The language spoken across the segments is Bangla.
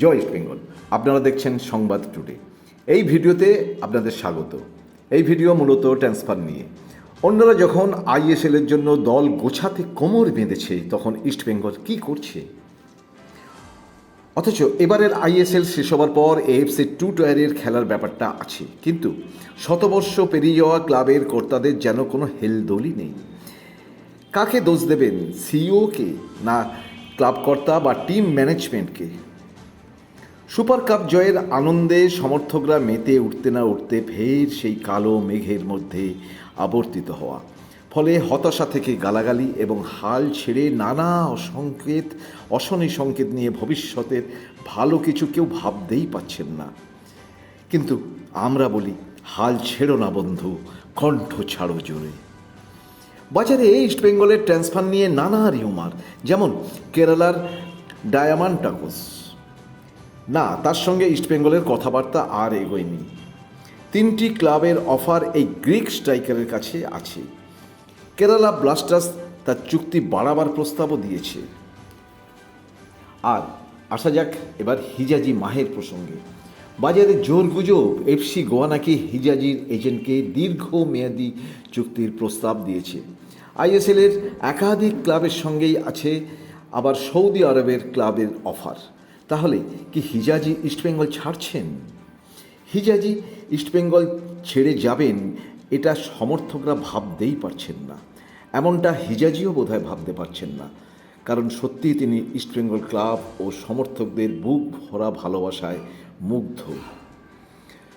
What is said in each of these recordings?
জয় ইস্ট বেঙ্গল। আপনারা দেখছেন সংবাদ টুডে। এই ভিডিওতে আপনাদের স্বাগত। এই ভিডিও মূলত ট্রান্সফার নিয়ে। অন্যরা যখন আইএসএল এর জন্য দল গোছাতে কোমর বেঁধেছে, তখন ইস্ট বেঙ্গল কী করছে? অথচ এবারের আইএসএল শেষ হবার পর এএফসি টু টায়ারের খেলার ব্যাপারটা আছে। কিন্তু শতবর্ষ পেরিয়ে যাওয়া ক্লাবের কর্তাদের যেন কোনো হেলদোলই নেই। কাকে দোষ দেবেন সিইওকে না ক্লাব কর্তা বা টিম ম্যানেজমেন্টকে? সুপার কাপ জয়ের আনন্দে সমর্থকরা মেতে উঠতে না উঠতে ফের সেই কালো মেঘের মধ্যে আবর্তিত হওয়া। ফলে হতাশা থেকে গালাগালি এবং হাল ছেড়ে নানা সংকেত অশনি সংকেত নিয়ে ভবিষ্যতের ভালো কিছু কেউ ভাবতেই পাচ্ছেন না। কিন্তু আমরা বলি, হাল ছেড়ো না বন্ধু, কণ্ঠ ছাড়ো জোরে। বাজারে ইস্ট বেঙ্গলের ট্রান্সফার নিয়ে নানা রিউমার, যেমন কেরালার ডায়ামান্ড টাকোস। না, তার সঙ্গে ইস্টবেঙ্গলের কথাবার্তা আর এগোয়নি। তিনটি ক্লাবের অফার এই গ্রিক স্ট্রাইকারের কাছে আছে। কেরালা ব্লাস্টার্স তার চুক্তি বাড়াবার প্রস্তাবও দিয়েছে। আর আসা যাক এবার হিজাজি মাহের প্রসঙ্গে। বাজারে জোর গুজব এফসি গোয়া নাকি হিজাজির এজেন্টকে দীর্ঘমেয়াদী চুক্তির প্রস্তাব দিয়েছে। আইএসএলের একাধিক ক্লাবের সঙ্গেই আছে আবার সৌদি আরবের ক্লাবের অফার। তাহলে কি হিজাজি ইস্টবেঙ্গল ছাড়ছেন? হিজাজি ইস্টবেঙ্গল ছেড়ে যাবেন, এটা সমর্থকরা ভাবতেই পারছেন না। এমনটা হিজাজিও বোধহয় ভাবতে পারছেন না। কারণ সত্যিই তিনি ইস্টবেঙ্গল ক্লাব ও সমর্থকদের বুক ভরা ভালোবাসায় মুগ্ধ।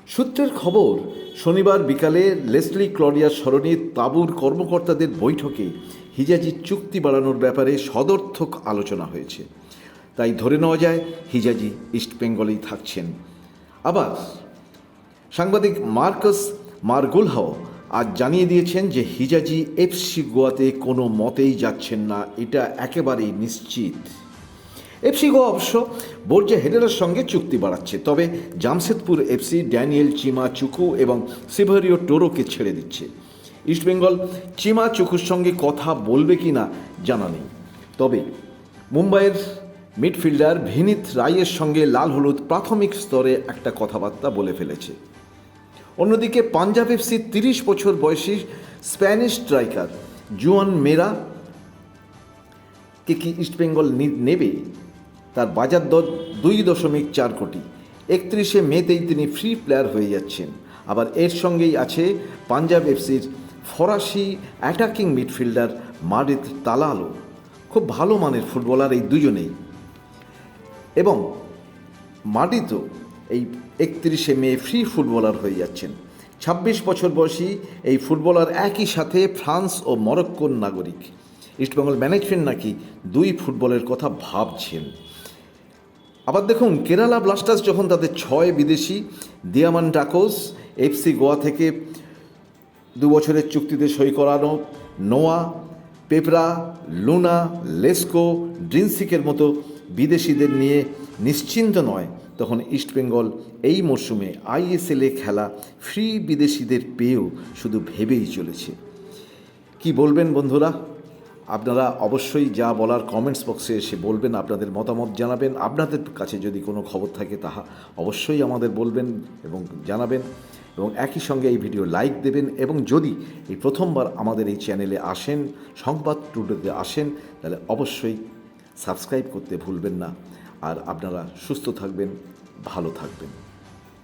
সূত্রের খবর, শনিবার বিকালে লেসলি ক্লরিয়ার স্মরণে তাঁবুর কর্মকর্তাদের বৈঠকে হিজাজির চুক্তি বাড়ানোর ব্যাপারে সদর্থক আলোচনা হয়েছে। তাই ধরে নেওয়া যায় হিজাজি ইস্টবেঙ্গলেই থাকছেন। আবার সাংবাদিক মার্কাস মার্গুলহাও আজ জানিয়ে দিয়েছেন যে হিজাজি এফসি গোয়াতে কোনো মতেই যাচ্ছেন না, এটা একেবারেই নিশ্চিত। এফসি গোয়া অবশ্য বর্জা হেডেরার সঙ্গে চুক্তি বাড়াচ্ছে, তবে Jamshedpur FC Daniel Chima Chukwu এবং সিভারিও টোরোকে ছেড়ে দিচ্ছে। ইস্টবেঙ্গল চিমা চুকুর সঙ্গে কথা বলবে কি না জানা নেই। তবে মুম্বাইয়ের মিডফিল্ডার ভিনিত রায়ের সঙ্গে লাল হলুদ প্রাথমিক স্তরে একটা কথাবার্তা বলে ফেলেছে। অন্যদিকে পাঞ্জাব এফসি তিরিশ বছর বয়সী স্প্যানিশ স্ট্রাইকার জুয়ান মেরা কে কি ইস্টবেঙ্গল নেবে? তার বাজার দর দুই দশমিক চার কোটি। একত্রিশে মেতেই তিনি ফ্রি প্লেয়ার হয়ে যাচ্ছেন। আবার এর সঙ্গেই আছে পাঞ্জাব এফসির ফরাসি অ্যাটাকিং মিডফিল্ডার মারিত তালালো খুব ভালো মানের ফুটবলার এই দুজনেই। এবং মাটিতো এই একত্রিশে মে ফ্রি ফুটবলার হয়ে যাচ্ছেন। ছাব্বিশ বছর বয়সী এই ফুটবলার একই সাথে ফ্রান্স ও মরক্কোর নাগরিক। ইস্টবেঙ্গল ম্যানেজমেন্ট নাকি দুই ফুটবলের কথা ভাবছেন। আবার দেখুন, কেরালা ব্লাস্টার্স যখন তাদের ছয় বিদেশি দিয়ামান টাকোস এফসি গোয়া থেকে দু বছরের চুক্তিতে সই করানো নোয়া, পেপরা, লুনা, লেস্কো, ড্রিনসিকের মতো বিদেশিদের নিয়ে নিশ্চিন্ত নয়। তখন ইস্টবেঙ্গল এই মরশুমে আইএসএলে খেলা ফ্রি বিদেশিদের পেয়েও শুধু ভেবেই চলেছে। কি বলবেন বন্ধুরা? আপনারা অবশ্যই যা বলার কমেন্টস বক্সে এসে বলবেন, আপনাদের মতামত জানাবেন। আপনাদের কাছে যদি কোনো খবর থাকে তাহা অবশ্যই আমাদের বলবেন এবং জানাবেন। এবং একই সঙ্গে এই ভিডিও লাইক দেবেন এবং যদি এই প্রথমবার আমাদের এই চ্যানেলে আসেন, সংবাদ টুডোতে আসেন, তাহলে অবশ্যই সাবস্ক্রাইব করতে ভুলবেন না। আর আপনারা সুস্থ থাকবেন ভালো থাকবেন।